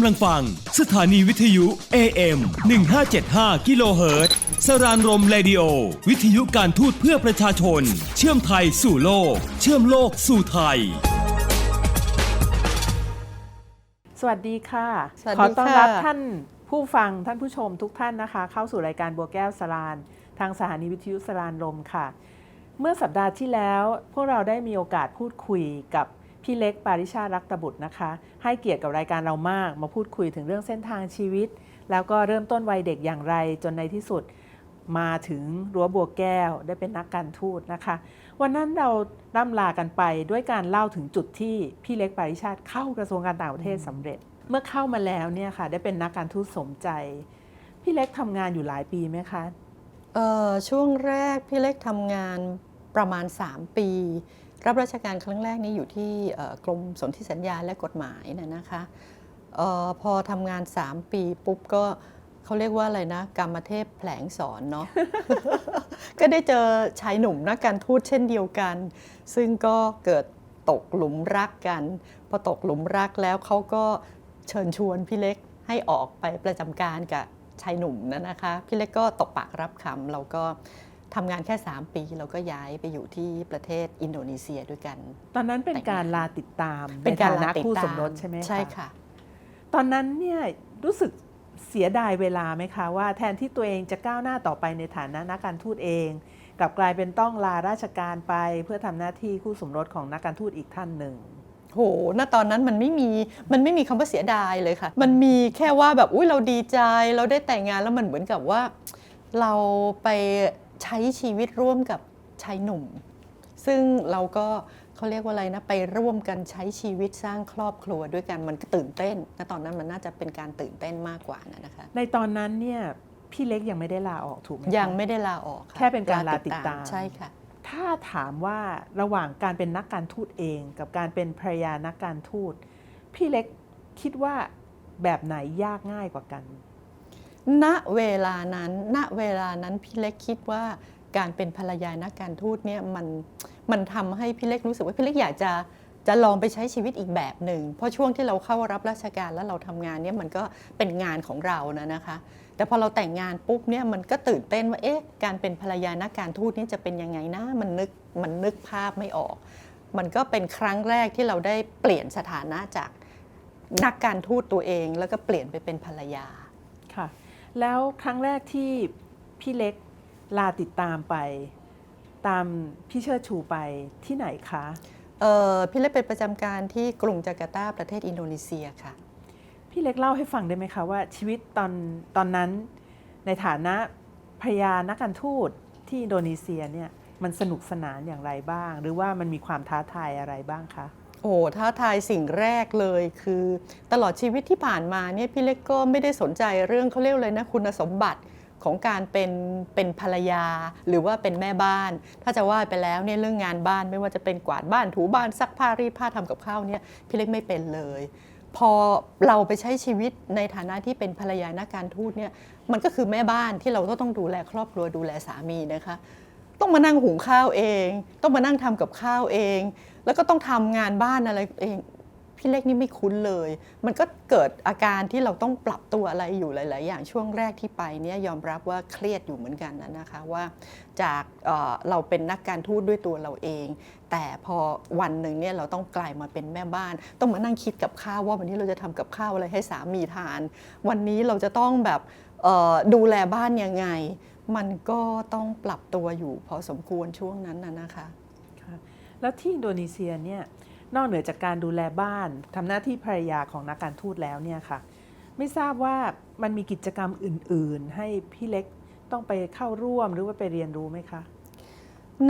ำลังฟัง สถานีวิทยุ AM 1575กิโลเฮิรตซ์สรานรมเรดิโอ วิทยุการทูตเพื่อประชาชน เชื่อมไทยสู่โลก เชื่อมโลกสู่ไทย สวัสดีค่ะ สวัสดีขอต้อนรับค่ะท่านผู้ฟังท่านผู้ชมทุกท่านนะคะ เข้าสู่รายการบัวแก้วสลาน ทางสถานีวิทยุสลานลมค่ะ เมื่อสัปดาห์ที่แล้ว พวกเราได้มีโอกาสพูดคุยกับ พี่เล็กปาริชารักตบุตรนะคะ ให้เกียรติกับรายการเรามาก มาพูดคุยถึงเรื่องเส้นทางชีวิต แล้วก็เริ่มต้นวัยเด็กอย่างไรจนในที่สุดมาถึงรั้วบัวแก้วได้เป็นนักการทูตนะคะ วันนั้นเราร่ำลากันไปด้วยการเล่าถึงจุดที่พี่เล็กปาริชาติเข้ากระทรวงการต่างประเทศสำเร็จ เมื่อเข้ามาแล้วเนี่ยค่ะ ได้เป็นนักการทูตสมใจ พี่เล็กทำงานอยู่หลายปีไหมคะเออช่วงแรกพี่เล็กทำงานประมาณ 3 ปี รับราชการครั้งแรกนี้อยู่ที่กรมสนธิสัญญาและกฎหมายนะนะคะออพอทำงาน 3 ปีปุ๊บก็เขาเรียกว่าอะไรนะกรรมเทพแผลงสอนเนาะก็ได้เจอชายหนุ่มนักการทูตเช่นเดียวกัน ซึ่งก็เกิดตกหลุมรักกัน พอตกหลุมรักแล้วเขาก็เชิญชวนพี่เล็กให้ออกไปประจำการกับชายหนุ่มนะนะคะ พี่เล็กก็ตกปากรับคำเราก็ ทำงานแค่ 3 ปีเราก็ย้ายไปอยู่ที่ประเทศอินโดนีเซียด้วยกัน ตอนนั้นเป็นแต่งงานการลาติดตามเป็นการใฐลานะติดคู่ตามสมรสใช่ไหมคะใช่ค่ะ ตอนนั้นเนี่ยรู้สึกเสียดายเวลาไหมคะว่าแทนที่ตัวเองจะก้าวหน้าต่อไปในฐานะนักการทูตเอง กลับกลายเป็นต้องลาราชการไปเพื่อทำหน้าที่คู่สมรสของนักการทูตอีกท่านหนึ่งโหณตอนนั้นมันไม่มี มันไม่มีคำว่าเสียดายเลยค่ะ มันมีแค่ว่าแบบ อุ้ยเราดีใจ เราได้แต่งงานแล้วมันเหมือนกับว่า เราไป ใช้ชีวิตร่วมกับชายหนุ่ม ซึ่งเราก็เขาเรียกว่าอะไรนะไปร่วมกันใช้ชีวิตสร้างครอบครัวด้วยกันมันก็ตื่นเต้นณตอนนั้นมันน่าจะเป็นการตื่นเต้นมากกว่านะนะคะ ในตอนนั้นเนี่ยพี่เล็กยังไม่ได้ลาออกถูกไหมคะยังไม่ได้ลาออกะแค่เป็นการลาติดตามใช่ค่ะ ถ้าถามว่าระหว่างการเป็นนักการทูตเอง กับการเป็นภรรยานักการทูตพี่เล็กคิดว่าแบบไหนยากง่ายกว่ากัน ณเวลานั้น ณเวลานั้นพี่เล็กคิดว่าการเป็นภรรยานักการทูตเนี่ยมันมันทำให้พี่เล็กรู้สึกว่าพี่เล็กอยากจะจะลองไปใช้ชีวิตอีกแบบหนึ่ง เพราะช่วงที่เราเข้ารับราชการแล้วเราทำงานเนี่ยมันก็เป็นงานของเรานะนะคะ แต่พอเราแต่งงานปุ๊บเนี่ยมันก็ตื่นเต้นว่าเอ๊ะการเป็นภรรยานักการทูตนี่จะเป็นยังไงนะมันนึกมันนึกภาพไม่ออก มันก็เป็นครั้งแรกที่เราได้เปลี่ยนสถานะจากนักการทูตตัวเอง แล้วก็เปลี่ยนไปเป็นภรรยาค่ะ แล้วครั้งแรกที่พี่เล็กลาติดตามไป ตามพี่เชิดชูไปที่ไหนคะเอ่อพี่เล็กเป็นประจำการที่กรุงจาการ์ตาประเทศอินโดนีเซียค่ะ พี่เล็กเล่าให้ฟังได้ไหมคะว่าชีวิตตอนตอนนั้นในฐานะภรรยานักการทูตที่อินโดนีเซียเนี่ยมันสนุกสนานอย่างไรบ้าง หรือว่ามันมีความท้าทายอะไรบ้างคะโอ้ท้าทายสิ่งแรกเลย คือตลอดชีวิตที่ผ่านมาเนี่ยพี่เล็กก็ไม่ได้สนใจเรื่องเขาเรียกเลยนะคุณสมบัติของการเป็นเป็นภรรยาหรือว่าเป็นแม่บ้าน ถ้าจะว่าไปแล้วเนี่ยเรื่องงานบ้านไม่ว่าจะเป็นกวาดบ้านถูบ้านซักผ้ารีดผ้าทำกับข้าวเนี่ยพี่เล็กไม่เป็นเลย พอเราไปใช้ชีวิตในฐานะที่เป็นภรรยานักการทูตเนี่ยมันก็คือแม่บ้านที่เราก็ต้องดูแลครอบครัวดูแลสามีนะคะ ต้องมานั่งหุงข้าวเอง ต้องมานั่งทำกับข้าวเอง แล้วก็ต้องทำงานบ้านอะไรเองพี่เล็กนี่ไม่คุ้นเลย มันก็เกิดอาการที่เราต้องปรับตัวอะไรอยู่หลาย ๆ อย่างช่วงแรกที่ไปเนี่ยยอมรับว่าเครียดอยู่เหมือนกันนะนะคะว่าจากเเราเป็นนักการทูตด้วยตัวเราเอง แต่พอวันหนึ่งเนี่ยเราต้องกลายมาเป็นแม่บ้าน ต้องมานั่งคิดกับข้าวว่าวันนี้เราจะทำกับข้าวอะไรให้สามีทาน วันนี้เราจะต้องแบบดูแลบ้านยังไง มันก็ต้องปรับตัวอยู่พอสมควรช่วงนั้นนะนะคะ แล้วที่อินโดนีเซียเนี่ยนอกเหนือจากการดูแลบ้านทำหน้าที่ภรรยาของนักการทูตแล้วเนี่ยค่ะ ไม่ทราบว่ามันมีกิจกรรมอื่น ๆ ให้พี่เล็กต้องไปเข้าร่วมหรือว่าไปเรียนรู้ไหมคะ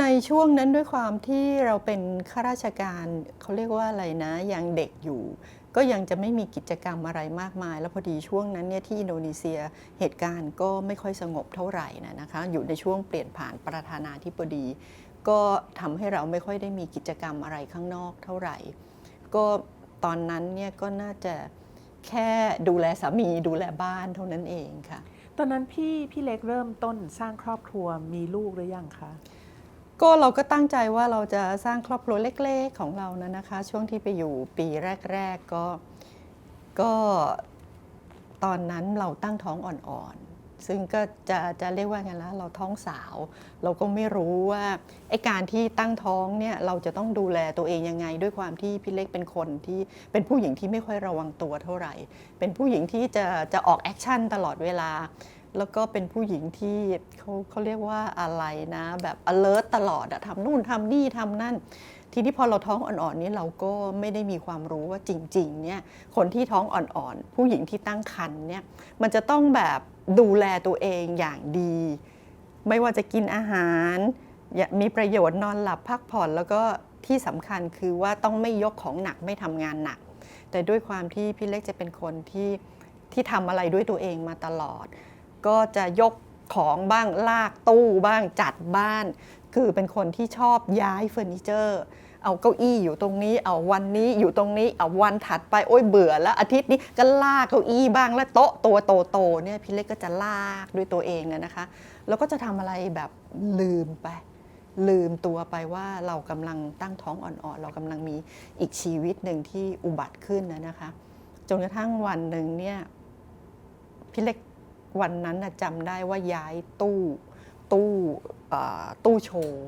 ในช่วงนั้นด้วยความที่เราเป็นข้าราชการเขาเรียกว่าอะไรนะ ยังเด็กอยู่ ก็ยังจะไม่มีกิจกรรมอะไรมากมาย แล้วพอดีช่วงนั้นเนี่ยที่อินโดนีเซียเหตุการณ์ก็ไม่ค่อยสงบเท่าไหร่นะนะคะ อยู่ในช่วงเปลี่ยนผ่านประธานาธิบดี ก็ทำให้เราไม่ค่อยได้มีกิจกรรมอะไรข้างนอกเท่าไหร่ ก็ตอนนั้นเนี่ยก็น่าจะแค่ดูแลสามีดูแลบ้านเท่านั้นเองค่ะ ตอนนั้นพี่พี่เล็กเริ่มต้นสร้างครอบครัวมีลูกหรือยังคะก็เราก็ตั้งใจว่าเราจะสร้างครอบครัวเล็กๆของเรานะนะคะ ช่วงที่ไปอยู่ปีแรก ๆ ก็ก็ตอนนั้นเราตั้งท้องอ่อนๆ ซึ่งก็จะจะเรียกว่าไงละเราท้องสาว เราก็ไม่รู้ว่าไอการที่ตั้งท้องเนี่ยเราจะต้องดูแลตัวเองยังไง ด้วยความที่พี่เล็กเป็นคนที่เป็นผู้หญิงที่ไม่ค่อยระวังตัวเท่าไหร่ เป็นผู้หญิงที่จะจะออกแอคชั่นตลอดเวลา แล้วก็เป็นผู้หญิงที่เขาเขาเรียกว่าอะไรนะ แบบ alert ตลอดอะทำนู่นทำนี่ทำนั่น ทีนี้พอเราท้องอ่อนๆนี้เราก็ไม่ได้มีความรู้ว่าจริงๆเนี่ยคนที่ท้องอ่อนๆ ผู้หญิงที่ตั้งครรภ์เนี่ยมันจะต้องแบบดูแลตัวเองอย่างดี ไม่ว่าจะกินอาหารมีประโยชน์นอนหลับพักผ่อนแล้วก็ที่สำคัญคือว่าต้องไม่ยกของหนักไม่ทำงานหนัก แต่ด้วยความที่พี่เล็กจะเป็นคนที่ที่ทำอะไรด้วยตัวเองมาตลอด ก็จะยกของบ้างลากตู้บ้างจัดบ้าน คือเป็นคนที่ชอบย้ายเฟอร์นิเจอร์เอาเก้าอี้อยู่ตรงนี้ เอาวันนี้อยู่ตรงนี้ เอาวันถัดไปโอ้ยเบื่อแล้วอาทิตย์นี้ก็ลากเก้าอี้บ้างแล้วโต๊ะตัวโตๆเนี่ยพี่เล็กก็จะลากด้วยตัวเองอะนะคะ แล้วก็จะทำอะไรแบบลืมไป ลืมตัวไปว่าเรากำลังตั้งท้องอ่อนๆ เรากำลังมีอีกชีวิตหนึ่งที่อุบัติขึ้นนะคะ จนกระทั่งวันหนึ่งเนี่ยพี่เล็ก วันนั้นจำได้ว่าย้ายตู้ตู้ตู้โชว์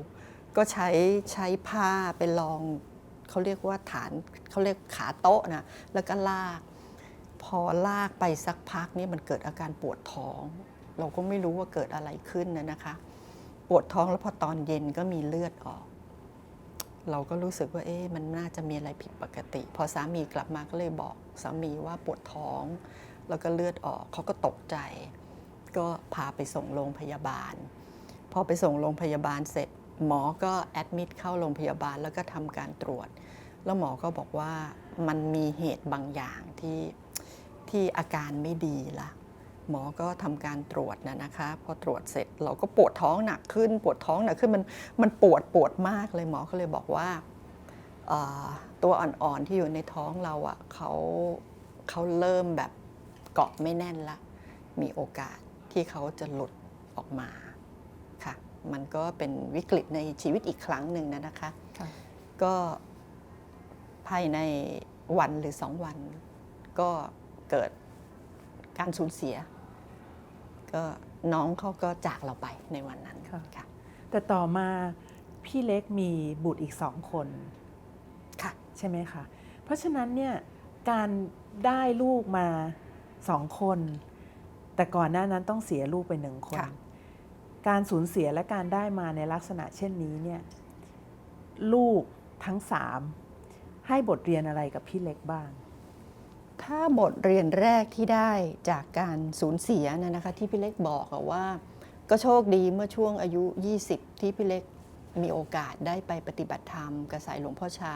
ก็ใช้ใช้ผ้าไปรองเขาเรียกว่าฐานเขาเรียกขาโต๊ะนะแล้วก็ลาก พอลากไปสักพักนี่มันเกิดอาการปวดท้อง เราก็ไม่รู้ว่าเกิดอะไรขึ้นนะนะคะ ปวดท้องแล้วพอตอนเย็นก็มีเลือดออก เราก็รู้สึกว่าเอ๊ะมันน่าจะมีอะไรผิดปกติ พอสามีกลับมาก็เลยบอกสามีว่าปวดท้อง แล้วก็เลือดออกเขาก็ตกใจ ก็พาไปส่งโรงพยาบาล พอไปส่งโรงพยาบาลเสร็จ หมอก็แอดมิดเข้าโรงพยาบาลแล้วก็ทำการตรวจ แล้วหมอก็บอกว่ามันมีเหตุบางอย่างที่ที่อาการไม่ดีละหมอก็ทำการตรวจนะนะคะ พอตรวจเสร็จเราก็ปวดท้องหนักขึ้น ปวดท้องหนักขึ้นมันมันปวดปวดมากเลยหมอก็เลยบอกว่าตัวอ่อนๆที่อยู่ในท้องเราอะ่ะเขาเขาเริ่มแบบเกาะไม่แน่นละ มีโอกาส ที่เขาจะหลุดออกมาค่ะ มันก็เป็นวิกฤตในชีวิตอีกครั้งหนึ่งนะนะคะค่ะก็ภายในวันหรือสองวัน ก็เกิดการสูญเสีย ก็น้องเขาก็จากเราไปในวันนั้นค่ะค่ะ แต่ต่อมาพี่เล็กมีบุตรอีกสองคนค่ะใช่ไหมคะ เพราะฉะนั้นเนี่ยการได้ลูกมาสองคน แต่ก่อนหน้านั้นต้องเสียลูกไปหนึ่งคนค่ะการสูญเสียและการได้มาในลักษณะเช่นนี้เนี่ยลูกทั้งสามให้บทเรียนอะไรกับพี่เล็กบ้าง ถ้าบทเรียนแรกที่ได้จากการสูญเสียนะนะคะ ที่พี่เล็กบอกอะว่า ก็โชคดีเมื่อช่วงอายุ 20 ที่พี่เล็กมีโอกาสได้ไปปฏิบัติธรรมกับสายหลวงพ่อชา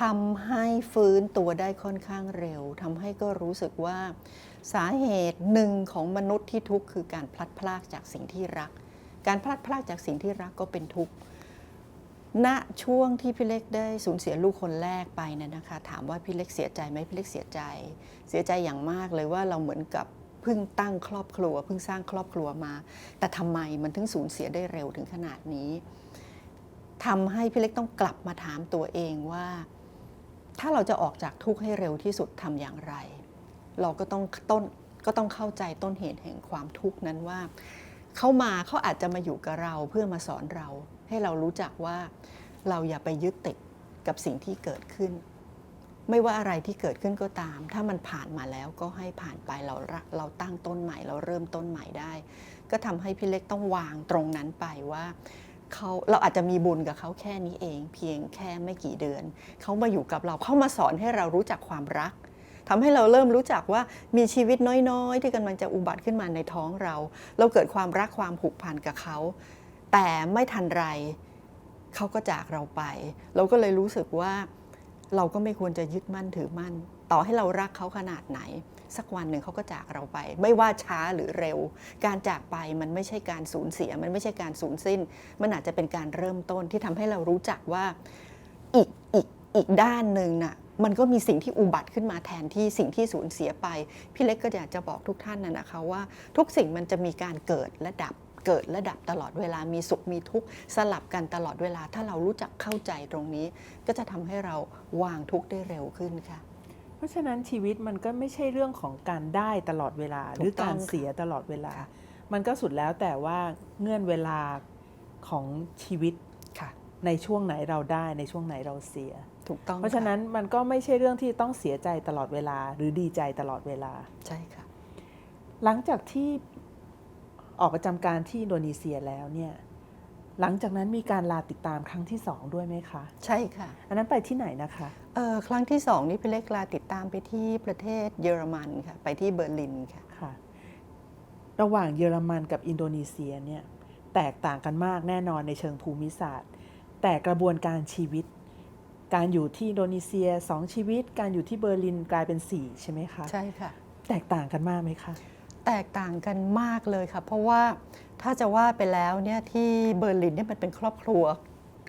ทำให้ฟื้นตัวได้ค่อนข้างเร็วทำให้ก็รู้สึกว่า สาเหตุหนึ่งของมนุษย์ที่ทุกข์คือการพลัดพรากจากสิ่งที่รัก การพลัดพรากจากสิ่งที่รักก็เป็นทุกข์ณช่วงที่พี่เล็กได้สูญเสียลูกคนแรกไปเนี่ยนะคะ ถามว่าพี่เล็กเสียใจไหมพี่เล็กเสียใจ เสียใจอย่างมากเลยว่าเราเหมือนกับเพิ่งตั้งครอบครัวเพิ่งสร้างครอบครัวมา แต่ทำไมมันถึงสูญเสียได้เร็วถึงขนาดนี้ทำให้พี่เล็กต้องกลับมาถามตัวเองว่า ถ้าเราจะออกจากทุกข์ให้เร็วที่สุดทำอย่างไร เราก็ต้องต้นก็ต้องเข้าใจต้นเหตุแห่งความทุกข์นั้นว่าเขามาเขาอาจจะมาอยู่กับเราเพื่อมาสอนเรา ให้เรารู้จักว่าเราอย่าไปยึดติดกับสิ่งที่เกิดขึ้น ไม่ว่าอะไรที่เกิดขึ้นก็ตาม ถ้ามันผ่านมาแล้วก็ให้ผ่านไปเราเราตั้งต้นใหม่ เราเริ่มต้นใหม่ได้ ก็ทำให้พี่เล็กต้องวางตรงนั้นไปว่าเขาเราอาจจะมีบุญกับเขาแค่นี้เอง เพียงแค่ไม่กี่เดือนเขามาอยู่กับเราเขามาสอนให้เรารู้จักความรัก ทำให้เราเริ่มรู้จักว่ามีชีวิตน้อยๆ ที่กำลังจะอุบัติขึ้นมาในท้องเรา เราเกิดความรักความผูกพันกับเขา แต่ไม่ทันไรเขาก็จากเราไป เราก็เลยรู้สึกว่าเราก็ไม่ควรจะยึดมั่นถือมั่น ต่อให้เรารักเขาขนาดไหน สักวันหนึ่งเขาก็จากเราไป ไม่ว่าช้าหรือเร็ว การจากไปมันไม่ใช่การสูญเสีย มันไม่ใช่การสูญสิ้น มันอาจจะเป็นการเริ่มต้นที่ทำให้เรารู้จักว่าอีกอีกอีกด้านหนึ่งน่ะ มันก็มีสิ่งที่อุบัติขึ้นมาแทนที่สิ่งที่สูญเสียไป พี่เล็กก็อยากจะบอกทุกท่านนะนะคะว่าทุกสิ่งมันจะมีการเกิดและดับเกิดและดับตลอดเวลามีสุขมีทุกข์สลับกันตลอดเวลา ถ้าเรารู้จักเข้าใจตรงนี้ ก็จะทำให้เราวางทุกข์ได้เร็วขึ้นค่ะ เพราะฉะนั้นชีวิตมันก็ไม่ใช่เรื่องของการได้ตลอดเวลา หรือถูกต้องการเสียตลอดเวลา มันก็สุดแล้วแต่ว่าเงื่อนเวลาของชีวิตค่ะในช่วงไหนเราได้ในช่วงไหนเราเสีย ถูกต้องเพราะฉะนั้นมันก็ไม่ใช่เรื่องที่ต้องเสียใจตลอดเวลา หรือดีใจตลอดเวลาใช่ค่ะ หลังจากที่ออกประจำการที่อินโดนีเซียแล้วเนี่ยหลังจากนั้นมีการลาติดตามครั้งที่สองด้วยไหมคะ ใช่ค่ะ อันนั้นไปที่ไหนนะคะเอ่อครั้งที่สองนี่พี่เล็กลาติดตามไปที่ประเทศเยอรมันค่ะ ไปที่เบอร์ลินค่ะค่ะ ระหว่างเยอรมันกับอินโดนีเซียเนี่ยแตกต่างกันมากแน่นอนในเชิงภูมิศาสตร์ แต่กระบวนการชีวิต การอยู่ที่อินโดนีเซียสองชีวิต การอยู่ที่เบอร์ลินกลายเป็นสี่ใช่ไหมคะ ใช่ค่ะ แตกต่างกันมากไหมคะ แตกต่างกันมากเลยค่ะ เพราะว่าถ้าจะว่าไปแล้วเนี่ยที่เบอร์ลินเนี่ยมันเป็นครอบครัว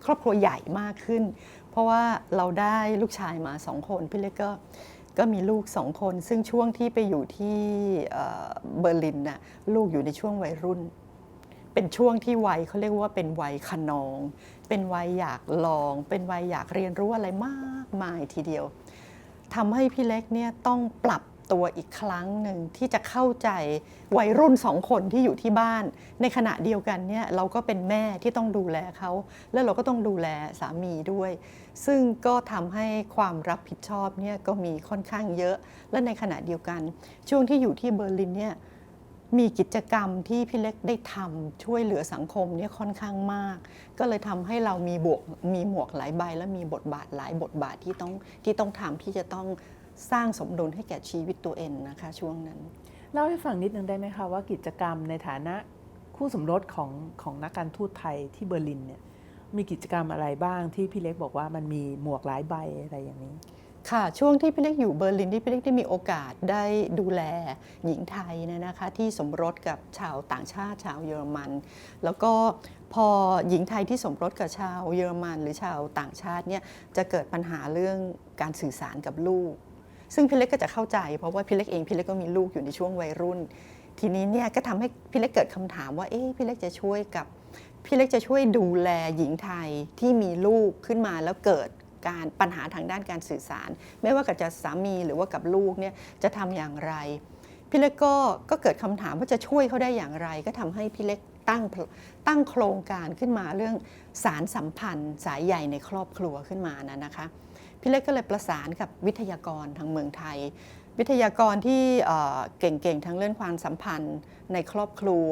ครอบครัวใหญ่มากขึ้น เพราะว่าเราได้ลูกชายมาสองคนพี่เล็กก็ก็มีลูกสองคน ซึ่งช่วงที่ไปอยู่ที่เอ่อเบอร์ลินน่ะลูกอยู่ในช่วงวัยรุ่น เป็นช่วงที่วัยเขาเรียกว่าเป็นวัยขนอง เป็นวัยอยากลอง เป็นวัยอยากเรียนรู้อะไรมากมายทีเดียวทำให้พี่เล็กเนี่ยต้องปรับตัวอีกครั้งหนึ่งที่จะเข้าใจวัยรุ่นสองคนที่อยู่ที่บ้าน ในขณะเดียวกันเนี่ยเราก็เป็นแม่ที่ต้องดูแลเขาแล้วเราก็ต้องดูแลสามีด้วย ซึ่งก็ทำให้ความรับผิดชอบเนี่ยก็มีค่อนข้างเยอะ และในขณะเดียวกัน ช่วงที่อยู่ที่เบอร์ลินเนี่ย มีกิจกรรมที่พี่เล็กได้ทำช่วยเหลือสังคมเนี่ยค่อนข้างมาก ก็เลยทำให้เรามีบวกมีหมวกหลายใบ และมีบทบาทหลายบทบาทที่ต้องที่ต้องทำที่จะต้องสร้างสมดุลให้แก่ชีวิตตัวเองนะคะ ช่วงนั้น เล่าให้ฟังนิดนึงได้ไหมคะว่ากิจกรรมในฐานะคู่สมรสของของนักการทูตไทยที่เบอร์ลินเนี่ยมีกิจกรรมอะไรบ้างที่พี่เล็กบอกว่ามันมีหมวกหลายใบอะไรอย่างนี้ ค่ะ ช่วงที่พี่เล็กอยู่เบอร์ลินที่พี่เล็กได้มีโอกาสได้ดูแลหญิงไทยเนี่ยนะคะที่สมรสกับชาวต่างชาติชาวเยอรมัน แล้วก็พอหญิงไทยที่สมรสกับชาวเยอรมัน หรือชาวต่างชาติเนี่ยจะเกิดปัญหาเรื่องการสื่อสารกับลูก ซึ่งพี่เล็กก็จะเข้าใจ เพราะว่าพี่เล็กเองพี่เล็กก็มีลูกอยู่ในช่วงวัยรุ่น ทีนี้เนี่ยก็ทำให้พี่เล็กเกิดคำถามว่าเอ๊ะพี่เล็กจะช่วยกับพี่เล็กจะช่วยดูแลหญิงไทยที่มีลูกขึ้นมาแล้วเกิด การปัญหาทางด้านการสื่อสาร ไม่ว่ากับจะสามีหรือว่ากับลูกเนี่ยจะทำอย่างไร พี่เล็กก็ก็เกิดคำถามว่าจะช่วยเขาได้อย่างไร ก็ทำให้พี่เล็กตั้งตั้งโครงการขึ้นมาเรื่องสารสัมพันธ์ สายใหญ่ในครอบครัวขึ้นมานะนะคะพี่เล็กก็เลยประสานกับวิทยากรทางเมืองไทย วิทยากรที่เก่งๆทั้งเรื่องความสัมพันธ์ในครอบครัว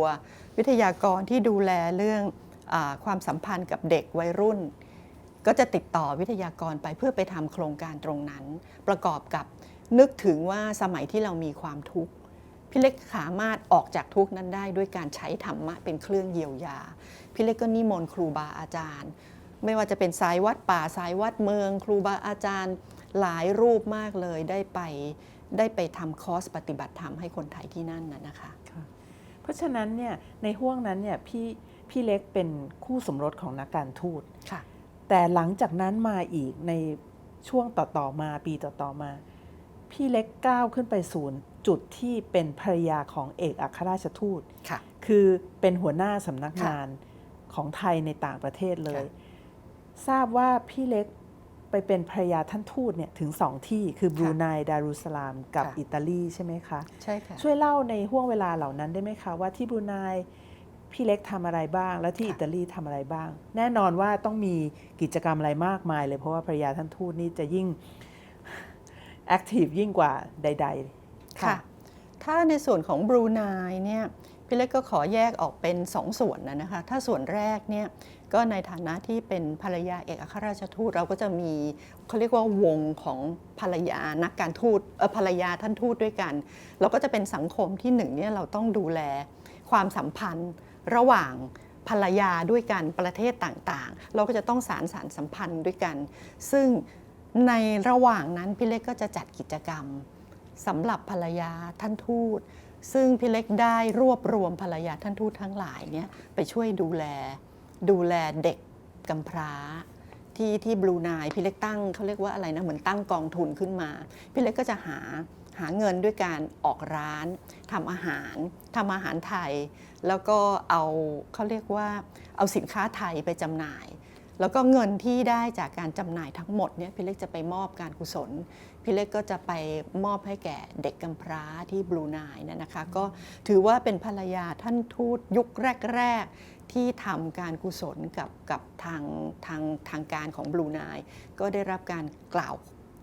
วิทยากรที่ดูแลเรื่องอความสัมพันธ์กับเด็กวัยรุ่น ก็จะติดต่อวิทยากรไปเพื่อไปทำโครงการตรงนั้น ประกอบกับนึกถึงว่าสมัยที่เรามีความทุกข์พี่เล็กสามารถออกจากทุกข์นั้นได้ด้วยการใช้ธรรมะเป็นเครื่องเยียวยา พี่เล็กก็นิมนต์ครูบาอาจารย์ ไม่ว่าจะเป็นสายวัดป่าสายวัดเมือง ครูบาอาจารย์หลายรูปมากเลยได้ไปได้ไปทำคอร์สปฏิบัติธรรมให้คนไทยที่นั่นนะนะคะเพราะฉะนั้นเนี่ยในห่วงนั้นเนี่ยพี่พี่เล็กเป็นคู่สมรสของนักการทูตค่ะ แต่หลังจากนั้นมาอีกในช่วงต่อๆมาปีต่อๆมา พี่เล็กก้าวขึ้นไปสู่จุดที่เป็นภรรยาของเอกอัครราชทูตค่ะ คือเป็นหัวหน้าสำนักค่ะงานของไทยในต่างประเทศเลยค่ะทราบว่าพี่เล็กไปเป็นภรรยาท่านทูตเนี่ยถึงสองที่คือบรูไนดารุสลามกับค่ะอิตาลีใช่ไหมคะ ใช่ค่ะ ช่วยเล่าในห่วงเวลาเหล่านั้นได้ไหมคะ ว่าที่บรูไน พี่เล็กทำอะไรบ้าง และที่ค่ะอิตาลีทำอะไรบ้าง แน่นอนว่าต้องมีกิจกรรมอะไรมากมายเลยเพราะว่าภรรยาท่านทูตนี่จะยิ่งแอคทีฟยิ่งกว่าใด ๆ ค่ะ ถ้าในส่วนของบรูไนเนี่ยพี่เล็กก็ขอแยกออกเป็นสองส่วนนะนะคะ ถ้าส่วนแรกเนี่ยก็ในฐานะที่เป็นภรรยาเอกอัครราชทูตเราก็จะมีเขาเรียกว่าวงของภรรยานักการทูตเออภรรยาท่านทูตด้วยกัน เราก็จะเป็นสังคมที่หนึ่งเนี่ยเราต้องดูแลความสัมพันธ์ ระหว่างภรรยาด้วยกันประเทศต่างๆ เราก็จะต้องสารสารสัมพันธ์ด้วยกัน ซึ่งในระหว่างนั้นพี่เล็กก็จะจัดกิจกรรมสำหรับภรรยาท่านทูต ซึ่งพี่เล็กได้รวบรวมภรรยาท่านทูตทั้งหลายเนี่ยไปช่วยดูแลดูแลเด็กกำพร้าที่ที่บลูไนพี่เล็กตั้งเขาเรียกว่าอะไรนะเหมือนตั้งกองทุนขึ้นมา พี่เล็กก็จะหาหาเงินด้วยการออกร้านทำอาหารทำอาหารไทยแล้วก็เอาเขาเรียกว่าเอาสินค้าไทยไปจำหน่าย แล้วก็เงินที่ได้จากการจำหน่ายทั้งหมดเนี่ยพี่เล็กจะไปมอบการกุศล พี่เล็กก็จะไปมอบให้แก่เด็กกำพร้าที่บลูไนเนี่ยนะคะ ก็ถือว่าเป็นภรรยาท่านทูตยุคแรก ๆ ที่ทำการกุศลกับกับทางทางทางการของบลูไนก็ได้รับการกล่าว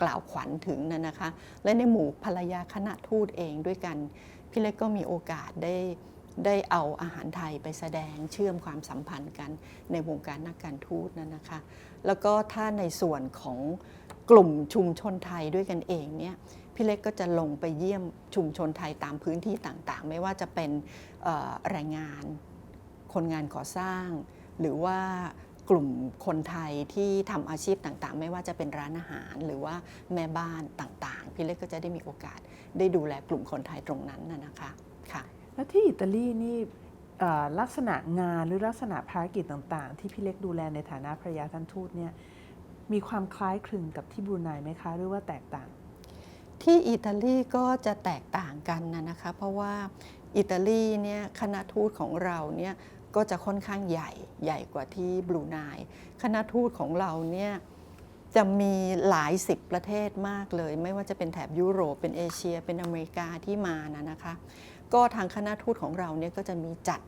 กล่าวขวัญถึงนะนะคะ และในหมู่ภรรยาคณะทูตเองด้วยกัน พี่เล็กก็มีโอกาสได้ ได้เอาอาหารไทยไปแสดงเชื่อมความสัมพันธ์กันในวงการนักการทูตนั่นนะคะ แล้วก็ถ้าในส่วนของกลุ่มชุมชนไทยด้วยกันเองเนี่ยพี่เล็กก็จะลงไปเยี่ยมชุมชนไทยตามพื้นที่ต่างๆ ไม่ว่าจะเป็นแรงงานคนงานก่อสร้าง หรือว่ากลุ่มคนไทยที่ทำอาชีพต่างๆ ไม่ว่าจะเป็นร้านอาหารหรือว่าแม่บ้านต่างๆ พี่เล็กก็จะได้มีโอกาสได้ดูแลกลุ่มคนไทยตรงนั้นนะนะคะค่ะ แล้วที่อิตาลีนี่ลักษณะงานหรือลักษณะภารกิจต่างๆ ที่พี่เล็กดูแลในฐานะภรรยาท่านทูตเนี่ยมีความคล้ายคลึงกับที่บรูไนไหมคะ หรือว่าแตกต่าง ที่อิตาลีก็จะแตกต่างกันนะนะคะ เพราะว่าอิตาลีเนี่ยคณะทูตของเราเนี่ยก็จะค่อนข้างใหญ่ใหญ่กว่าที่บรูไนคณะทูตของเราเนี่ยจะมีหลายสิบประเทศมากเลย ไม่ว่าจะเป็นแถบยุโรปเป็นเอเชีย เป็นอเมริกาที่มานะนะคะ ก็ทางคณะทูตของเราเนี่ยก็จะมีจัด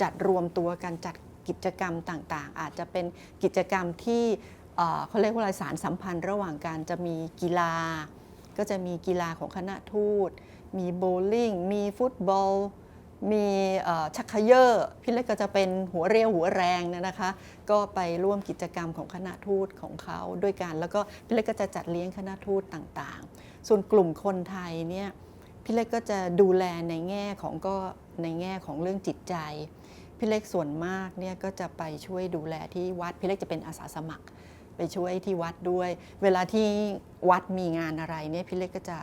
จัดรวมตัวกันจัดกิจกรรมต่างๆ อาจจะเป็นกิจกรรมที่เขาเรียกว่าอะไรสารสัมพันธ์ระหว่างการจะมีกีฬา ก็จะมีกีฬาของคณะทูต มีโบว์ลิ่ง มีฟุตบอล มีชักเขยอร์พี่เล็กก็จะเป็นหัวเรียวหัวแรงเนยนะคะ ก็ไปร่วมกิจกรรมของคณะทูตของเขาด้วยกัน แล้วก็พี่เล็กก็จะจัดเลี้ยงคณะทูตต่างๆ ส่วนกลุ่มคนไทยเนี่ย พี่เล็กก็จะดูแลในแง่ของก็ในแง่ของเรื่องจิตใจ พี่เล็กส่วนมากเนี่ยก็จะไปช่วยดูแลที่วัด พี่เล็กจะเป็นอาสาสมัคร ไปช่วยที่วัดด้วย เวลาที่วัดมีงานอะไรเนี่ยพี่เล็กก็จะ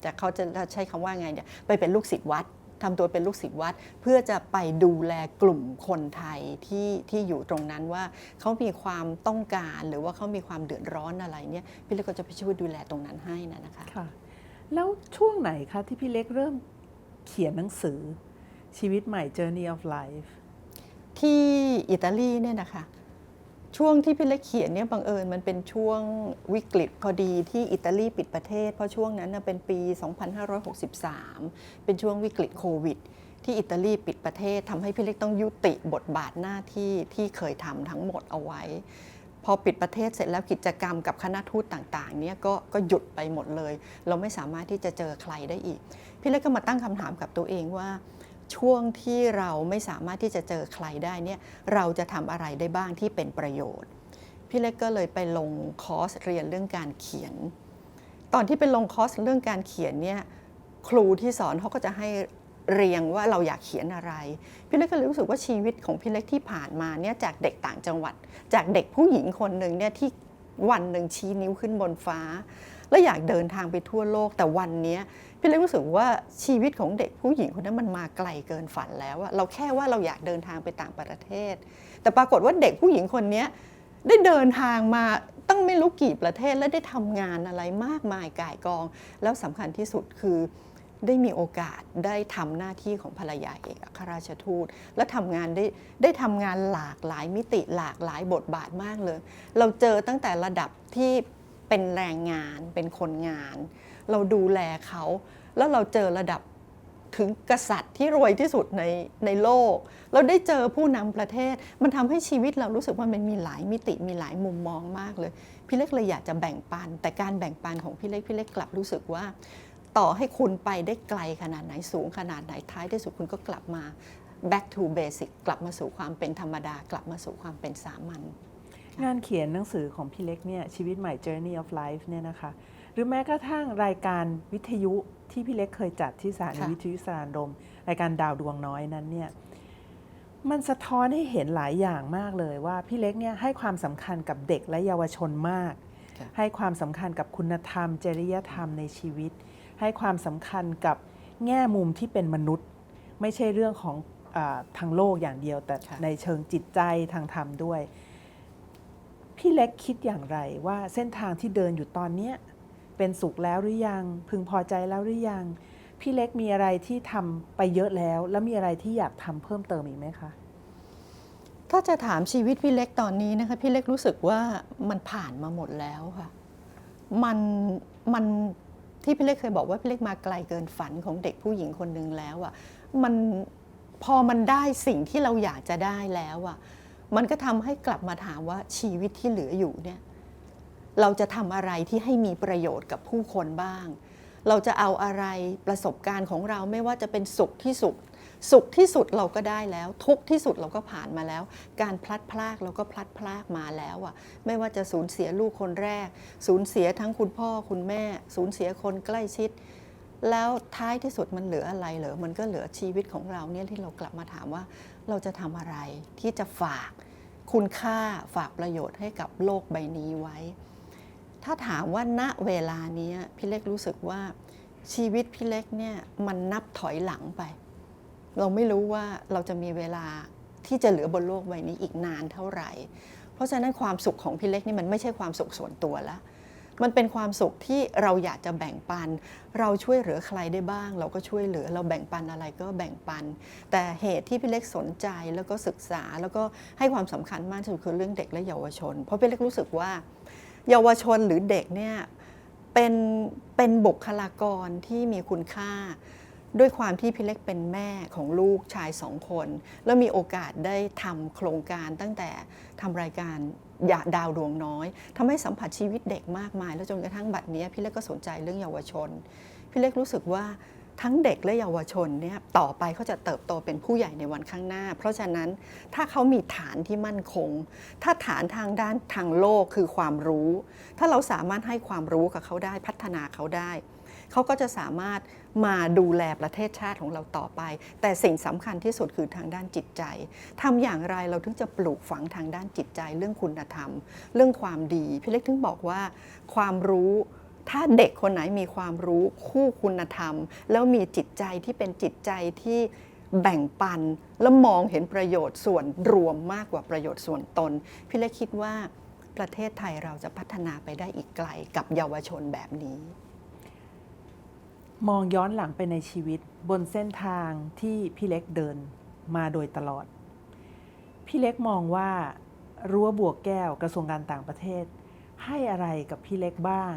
แต่เขาจะใช้คำว่าไงเนี่ยไปเป็นลูกศิษย์วัดทำตัวเป็นลูกศิษย์วัด เพื่อจะไปดูแลกลุ่มคนไทยที่ที่อยู่ตรงนั้นว่าเขามีความต้องการหรือว่าเขามีความเดือดร้อนอะไรเนี่ยพี่เล็กก็จะไปช่วยดูแลตรงนั้นให้นะนะคะคะ แล้วช่วงไหนคะที่พี่เล็กเริ่มเขียนหนังสือชีวิตใหม่ Journey of Life ที่อิตาลีเนี่ยนะคะ ช่วงที่พี่เล็กเขียนเนี่ยบังเอิญมันเป็นช่วงวิกฤตพอดีที่อิตาลีปิดประเทศ เพราะช่วงนั้นเป็นปี 2563 เป็นช่วงวิกฤตโควิด ที่อิตาลีปิดประเทศทำให้พี่เล็กต้องยุติบทบาทหน้าที่ที่เคยทำทั้งหมดเอาไว้ พอปิดประเทศเสร็จแล้วกิจกรรมกับคณะทูตต่างๆเนี่ยก็ก็หยุดไปหมดเลย เราไม่สามารถที่จะเจอใครได้อีก พี่เล็กก็มาตั้งคำถามกับตัวเองว่า ช่วงที่เราไม่สามารถที่จะเจอใครได้เนี่ยเราจะทำอะไรได้บ้างที่เป็นประโยชน์ พี่เล็กก็เลยไปลงคอร์สเรียนเรื่องการเขียน ตอนที่ไปลงคอร์สเรื่องการเขียนเนี่ยครูที่สอนเขาก็จะให้ เรียงว่าเราอยากเขียนอะไร พี่เล็กก็เลยรู้สึกว่าชีวิตของพี่เล็กที่ผ่านมาเนี่ยจากเด็กต่างจังหวัด จากเด็กผู้หญิงคนหนึ่งเนี่ยที่วันหนึ่งชี้นิ้วขึ้นบนฟ้า แล้วอยากเดินทางไปทั่วโลกแต่วันนี้พี่เล็กรู้สึกว่าชีวิตของเด็กผู้หญิงคนนั้นมันมาไกลเกินฝันแล้วอะเราแค่ว่าเราอยากเดินทางไปต่างประเทศ แต่ปรากฏว่าเด็กผู้หญิงคนนี้ได้เดินทางมาตั้งไม่รู้กี่ประเทศและได้ทำงานอะไรมากมายก่ายกอง แล้วสำคัญที่สุดคือ ได้มีโอกาสได้ทำหน้าที่ของภรรยาเอกอัครราชทูต และทำงานได้ได้ทำงานหลากหลายมิติหลากหลายบทบาทมากเลย เราเจอตั้งแต่ระดับที่เป็นแรงงานเป็นคนงาน เราดูแลเขา แล้วเราเจอระดับถึงกษัตริย์ที่รวยที่สุดในในโลก เราได้เจอผู้นำประเทศ มันทำให้ชีวิตเรารู้สึกว่ามันมีหลายมิติมีหลายมุมมองมากเลย พี่เล็กเลยอยากจะแบ่งปัน แต่การแบ่งปันของพี่เล็กพี่เล็กกลับรู้สึกว่า ต่อให้คุณไปได้ไกลขนาดไหนสูงขนาดไหนท้ายที่สุดคุณก็กลับมา back to basic กลับมาสู่ความเป็นธรรมดา กลับมาสู่ความเป็นสามัญงานเขียนหนังสือของพี่เล็กเนี่ยชีวิตใหม่ Journey of Life เนี่ยนะคะหรือแม้กระทั่งรายการวิทยุที่พี่เล็กเคยจัดที่สถานีค่ะวิทยุสารานรมรายการดาวดวงน้อยนั้นเนี่ยมันสะท้อนให้เห็นหลายอย่างมากเลยว่าพี่เล็กเนี่ยให้ความสำคัญกับเด็กและเยาวชนมากค่ะให้ความสำคัญกับคุณธรรม จริยธรรมในชีวิต ให้ความสำคัญกับแง่มุมที่เป็นมนุษย์ ไม่ใช่เรื่องของอาทางโลกอย่างเดียว แต่ค่ะในเชิงจิตใจทางธรรมด้วย พี่เล็กคิดอย่างไรว่าเส้นทางที่เดินอยู่ตอนเนี้ยเป็นสุขแล้วหรือยัง พึงพอใจแล้วหรือยัง พี่เล็กมีอะไรที่ทำไปเยอะแล้ว แล้วมีอะไรที่อยากทำเพิ่มเติมอีกไหมคะถ้าจะถามชีวิตพี่เล็กตอนนี้นะคะพี่เล็กรู้สึกว่ามันผ่านมาหมดแล้วค่ะ มันมัน ที่พี่เล็กเคยบอกว่าพี่เล็กมาไกลเกินฝันของเด็กผู้หญิงคนหนึ่งแล้วอะ่ะมันพอมันได้สิ่งที่เราอยากจะได้แล้วอะ่ะมันก็ทำให้กลับมาถามว่าชีวิตที่เหลืออยู่เนี่ยเราจะทำอะไรที่ให้มีประโยชน์กับผู้คนบ้าง เราจะเอาอะไรประสบการณ์ของเราไม่ว่าจะเป็นสุขที่สุข สุขที่สุดเราก็ได้แล้ว ทุกที่สุดเราก็ผ่านมาแล้ว การพลัดพรากเราก็พลัดพรากมาแล้วอะไม่ว่าจะสูญเสียลูกคนแรก สูญเสียทั้งคุณพ่อคุณแม่ สูญเสียคนใกล้ชิด แล้วท้ายที่สุดมันเหลืออะไรเหรอมันก็เหลือชีวิตของเราเนี่ยที่เรากลับมาถามว่าเราจะทำอะไรที่จะฝากคุณค่าฝากประโยชน์ให้กับโลกใบนี้ไว้ ถ้าถามว่าณเวลานี้พี่เล็กรู้สึกว่าชีวิตพี่เล็กเนี่ยมันนับถอยหลังไป เราไม่รู้ว่าเราจะมีเวลาที่จะเหลือบนโลกใบนี้อีกนานเท่าไหร่ เพราะฉะนั้นความสุขของพี่เล็กนี่มันไม่ใช่ความสุขส่วนตัวละ มันเป็นความสุขที่เราอยากจะแบ่งปัน เราช่วยเหลือใครได้บ้าง เราก็ช่วยเหลือ เราแบ่งปันอะไรก็แบ่งปัน แต่เหตุที่พี่เล็กสนใจแล้วก็ศึกษาแล้วก็ให้ความสำคัญมากที่สุดคือเรื่องเด็กและเยาวชน เพราะพี่เล็กรู้สึกว่า เยาวชนหรือเด็กเนี่ยเป็นเป็นบุคลากรที่มีคุณค่า ด้วยความที่พี่เล็กเป็นแม่ของลูกชายสองคน แล้วมีโอกาสได้ทำโครงการตั้งแต่ทำรายการอยาดาวดวงน้อยทำให้สัมผัสชีวิตเด็กมากมาย แล้วจนกระทั่งบัดนี้พี่เล็กก็สนใจเรื่องเยาวชน พี่เล็กรู้สึกว่าทั้งเด็กและเยาวชนเนี่ยต่อไปเขาจะเติบโตเป็นผู้ใหญ่ในวันข้างหน้า เพราะฉะนั้นถ้าเขามีฐานที่มั่นคง ถ้าฐานทางด้านทางโลกคือความรู้ ถ้าเราสามารถให้ความรู้กับเขาได้พัฒนาเขาได้ เขาก็จะสามารถมาดูแลประเทศชาติของเราต่อไป แต่สิ่งสำคัญที่สุดคือทางด้านจิตใจทำอย่างไรเราถึงจะปลูกฝังทางด้านจิตใจ เรื่องคุณธรรม เรื่องความดี พี่เล็กถึงบอกว่าความรู้ถ้าเด็กคนไหนมีความรู้คู่คุณธรรม แล้วมีจิตใจที่เป็นจิตใจที่แบ่งปัน แล้วมองเห็นประโยชน์ส่วนรวมมากกว่าประโยชน์ส่วนตน พี่เล็กคิดว่าประเทศไทยเราจะพัฒนาไปได้อีกไกลกับเยาวชนแบบนี้ มองย้อนหลังไปในชีวิตบนเส้นทางที่พี่เล็กเดินมาโดยตลอด พี่เล็กมองว่ารั้วบวกแก้วกระทรวงการต่างประเทศ ให้อะไรกับพี่เล็กบ้าง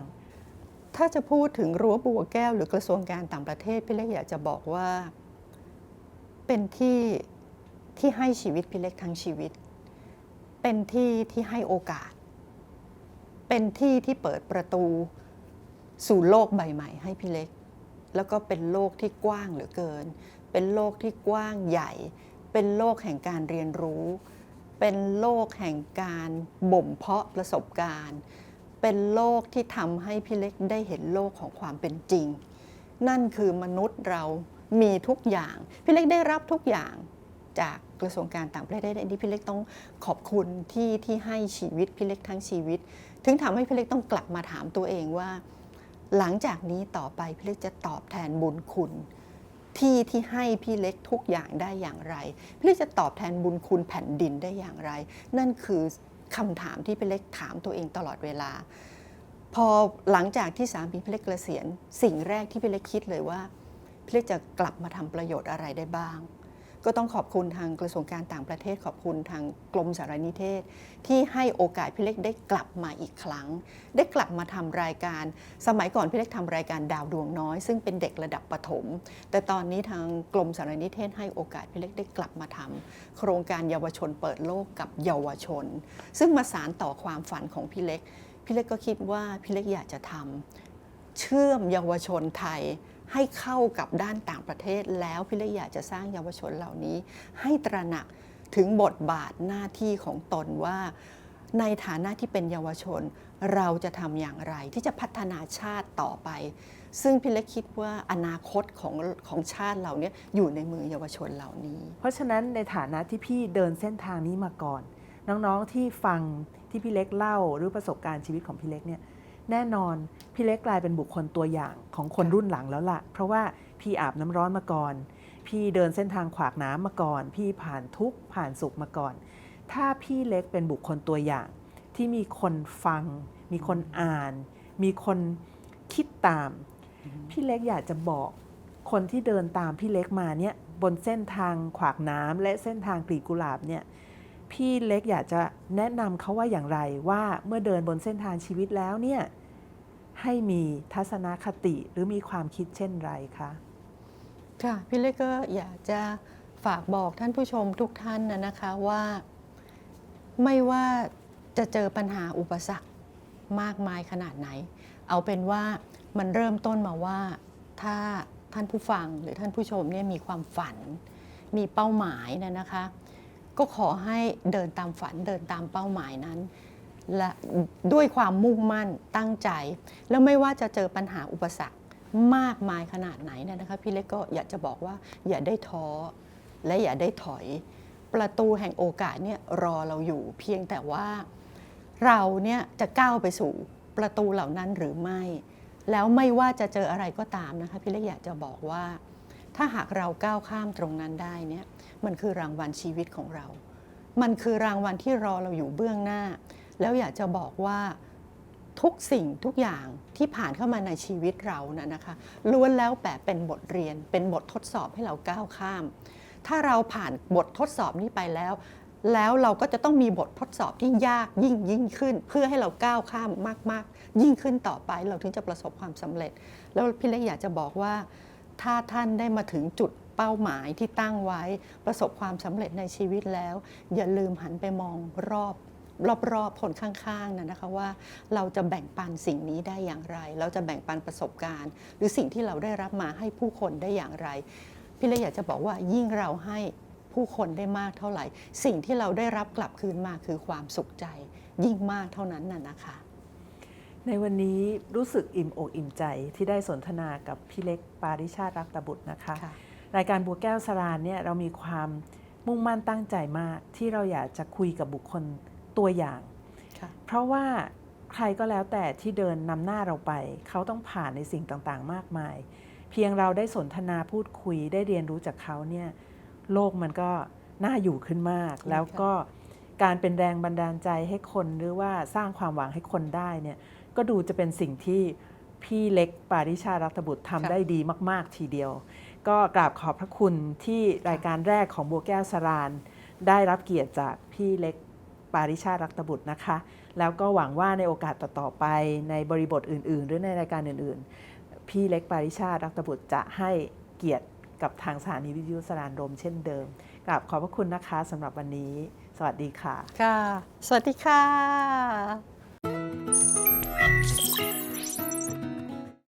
ถ้าจะพูดถึงรั้วบัวแก้วหรือกระทรวงการต่างประเทศพี่เล็กอยากจะบอกว่า เป็นที่ที่ให้ชีวิตพี่เล็กทั้งชีวิต เป็นที่ที่ให้โอกาส เป็นที่ที่เปิดประตูสู่โลกใบใหม่ให้พี่เล็ก แล้วก็เป็นโลกที่กว้างเหลือเกิน เป็นโลกที่กว้างใหญ่ เป็นโลกแห่งการเรียนรู้ เป็นโลกแห่งการบ่มเพาะประสบการณ์ เป็นโลกที่ทำให้พี่เล็กได้เห็นโลกของความเป็นจริง นั่นคือมนุษย์เรามีทุกอย่าง พี่เล็กได้รับทุกอย่างจากกระทรวงการต่างประเทศอันนี้พี่เล็กต้องขอบคุณที่ที่ให้ชีวิตพี่เล็กทั้งชีวิต ถึงทำให้พี่เล็กต้องกลับมาถามตัวเองว่า หลังจากนี้ต่อไปพี่เล็กจะตอบแทนบุญคุณที่ที่ให้พี่เล็กทุกอย่างได้อย่างไร พี่เล็กจะตอบแทนบุญคุณแผ่นดินได้อย่างไร นั่นคือคำถามที่พี่เล็กถามตัวเองตลอดเวลา พอหลังจากที่สามีพี่เล็กเกษียณสิ่งแรกที่พี่เล็กคิดเลยว่าพี่เล็กจะกลับมาทำประโยชน์อะไรได้บ้าง ก็ต้องขอบคุณทางกระทรวงการต่างประเทศ ขอบคุณทางกรมสารนิเทศ ที่ให้โอกาสพี่เล็กได้กลับมาอีกครั้ง ได้กลับมาทำรายการ สมัยก่อนพี่เล็กทำรายการดาวดวงน้อย ซึ่งเป็นเด็กระดับประถม แต่ตอนนี้ทางกรมสารนิเทศ ให้โอกาสพี่เล็กได้กลับมาทำโครงการเยาวชนเปิดโลกกับเยาวชน ซึ่งมาสารต่อความฝันของพี่เล็ก พี่เล็กก็คิดว่าพี่เล็กอยากจะทำเชื่อมเยาวชนไทย ให้เข้ากับด้านต่างประเทศ แล้วพี่เล็กอยากจะสร้างเยาวชนเหล่านี้ ให้ตระหนักถึงบทบาทหน้าที่ของตนว่า ในฐานะที่เป็นเยาวชน เราจะทำอย่างไรที่จะพัฒนาชาติต่อไป ซึ่งพี่เล็กคิดว่าอนาคตของของชาติเราเนี่ยอยู่ในมือเยาวชนเหล่านี้ เพราะฉะนั้นในฐานะที่พี่เดินเส้นทางนี้มาก่อน น้องๆที่ฟังที่พี่เล็กเล่าหรือประสบการณ์ชีวิตของพี่เล็กเนี่ย แน่นอนพี่เล็กกลายเป็นบุคคลตัวอย่างของคนรุ่นหลังแล้วล่ะ เพราะว่าพี่อาบน้ำร้อนมาก่อน พี่เดินเส้นทางขวากน้ำมาก่อน พี่ผ่านทุกข์ผ่านสุขมาก่อน ถ้าพี่เล็กเป็นบุคคลตัวอย่าง ที่มีคนฟัง มีคนอ่าน มีคนคิดตาม พี่เล็กอยากจะบอกคนที่เดินตามพี่เล็กมาเนี่ยบนเส้นทางขวากน้ำและเส้นทางกลีบกุหลาบเนี่ยพี่เล็กอยากจะแนะนำเขาว่าอย่างไรว่าเมื่อเดินบนเส้นทางชีวิตแล้วเนี่ย ให้มีทัศนคติหรือมีความคิดเช่นไรคะค่ะพี่เล็กก็อยากจะฝากบอกท่านผู้ชมทุกท่านนะนะคะว่า ไม่ว่าจะเจอปัญหาอุปสรรคมากมายขนาดไหน เอาเป็นว่ามันเริ่มต้นมาว่าถ้าท่านผู้ฟังหรือท่านผู้ชมเนี่ยมีความฝัน มีเป้าหมายนยนะคะ ก็ขอให้เดินตามฝันเดินตามเป้าหมายนั้น และด้วยความมุ่งมั่นตั้งใจ แล้วไม่ว่าจะเจอปัญหาอุปสรรคมากมายขนาดไหนเนี่ยนะคะพี่เล็กก็อยากจะบอกว่าอย่าได้ท้อและอย่าได้ถอย ประตูแห่งโอกาสเนี่ยรอเราอยู่ เพียงแต่ว่าเราเนี่ยจะก้าวไปสู่ประตูเหล่านั้นหรือไม่ แล้วไม่ว่าจะเจออะไรก็ตามนะคะพี่เล็กอยากจะบอกว่า ถ้าหากเราก้าวข้ามตรงนั้นได้เนี่ยมันคือรางวัลชีวิตของเรา มันคือรางวัลที่รอเราอยู่เบื้องหน้า แล้วอยากจะบอกว่าทุกสิ่งทุกอย่างที่ผ่านเข้ามาในชีวิตเรานะนะคะล้วนแล้วแต่เป็นบทเรียน เป็นบททดสอบให้เราก้าวข้าม ถ้าเราผ่านบททดสอบนี้ไปแล้ว แล้วเราก็จะต้องมีบททดสอบที่ยากยิ่งยิ่งขึ้น เพื่อให้เราก้าวข้ามมาก ๆ ยิ่งขึ้นต่อไปเราถึงจะประสบความสำเร็จ แล้วพี่เล็กอยากจะบอกว่า ถ้าท่านได้มาถึงจุดเป้าหมายที่ตั้งไว้ประสบความสำเร็จในชีวิตแล้ว อย่าลืมหันไปมองรอบ รอบๆคนข้างๆนะนะคะว่าเราจะแบ่งปันสิ่งนี้ได้อย่างไร เราจะแบ่งปันประสบการณ์ หรือสิ่งที่เราได้รับมาให้ผู้คนได้อย่างไร พี่เลยอยากจะบอกว่ายิ่งเราให้ผู้คนได้มากเท่าไหร่ สิ่งที่เราได้รับกลับคืนมาคือความสุขใจ ยิ่งมากเท่านั้นน่ะนะคะ ในวันนี้รู้สึกอิ่มอกอิ่มใจที่ได้สนทนากับพี่เล็กปาริชาติรักตบุตรนะคะ ค่ะ รายการบัวแก้วสรานเนี่ยเรามีความมุ่งมั่นตั้งใจมากที่เราอยากจะคุยกับบุคคล ตัวอย่างค่ะเพราะว่าใครก็แล้วแต่ที่เดินนำหน้าเราไป เขาต้องผ่านในสิ่งต่างๆ มากมาย เพียงเราได้สนทนาพูดคุยได้เรียนรู้จากเขาเนี่ยโลกมันก็น่าอยู่ขึ้นมากจริงค่ะแล้วก็การเป็นแรงบันดาลใจให้คนหรือว่าสร้างความหวังให้คนได้เนี่ยก็ดูจะเป็นสิ่งที่พี่เล็กปาริชารัตบุตรทำได้ดีมาก ๆ ทีเดียว ก็กราบขอบพระคุณที่รายการแรกของบัวแก้วสรานได้รับเกียรติจากพี่เล็ก ปาริชาติรักตบุตรนะคะ แล้วก็หวังว่าในโอกาสต่อๆไปในบริบทอื่น ๆ หรือในรายการอื่น ๆ พี่เล็กปาริชาติรักตบุตรจะให้เกียรติกับทางสถานีวิทยุสรานรมเช่นเดิมกราบขอบพระคุณนะคะสำหรับวันนี้ สวัสดีค่ะ ค่ะ สวัสดีค่ะ